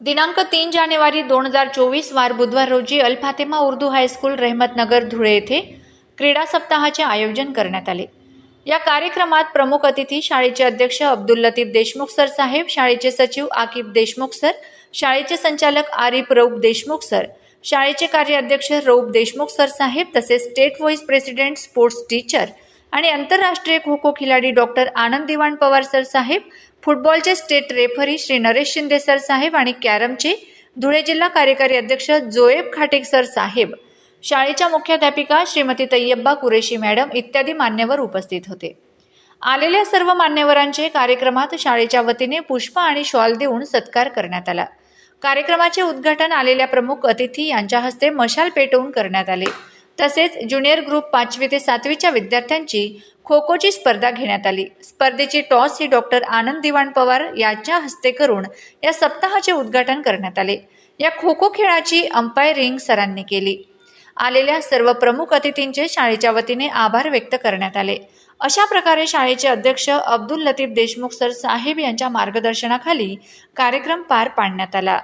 दिनांक तीन जानेवारी दोन हजार चोवीस वार बुधवार रोजी अल फातेमा उर्दू हायस्कूल रहमतनगर धुळे येथे क्रीडा सप्ताहाचे आयोजन करण्यात आले. या कार्यक्रमात प्रमुख अतिथी शाळेचे अध्यक्ष अब्दुल लतीफ देशमुख सर साहेब शाळेचे सचिव आकिब देशमुख सर शाळेचे संचालक आरिफ रौफ देशमुख सर शाळेचे कार्याध्यक्ष रौफ देशमुख सर साहेब तसेच state vice president sports teacher आणि आंतरराष्ट्रीय खो खो खिलाडी डॉक्टर आनंद दिवाण पवार सर साहेब फुटबॉलचे state referee Shri Naresh Shinde sir साहेब आणि कॅरमचे धुळे जिल्हा कार्यकारी अध्यक्ष जोएब खाटेक सर साहेब. शाळेच्या मुख्याध्यापिका श्रीमती तय्यब्बा कुरेशी मॅडम इत्यादी मान्यवर उपस्थित होते. आलेल्या सर्व मान्यवरांचे कार्यक्रमात शाळेच्या वतीने पुष्प आणि शॉल देऊन सत्कार करण्यात आला. कार्यक्रमाचे उद्घाटन आलेल्या प्रमुख अतिथी यांच्या हस्ते मशाल पेटवून करण्यात आले. तसेच ज्युनियर ग्रुप पाचवी ते सातवीच्या विद्यार्थ्यांची खो खोची स्पर्धा घेण्यात आली. स्पर्धेची टॉस ही डॉक्टर आनंद दिवाण पवार यांच्या हस्ते करून या सप्ताहाचे उद्घाटन करण्यात आले. या खो खो खेळाची अंपायरिंग सरांनी केली. आलेल्या सर्व प्रमुख अतिथींचे शाळेच्या वतीने आभार व्यक्त करण्यात आले. अशा प्रकारे शाळेचे अध्यक्ष अब्दुल लतीफ देशमुख सर साहेब यांच्या मार्गदर्शनाखाली कार्यक्रम पार पाडण्यात आला.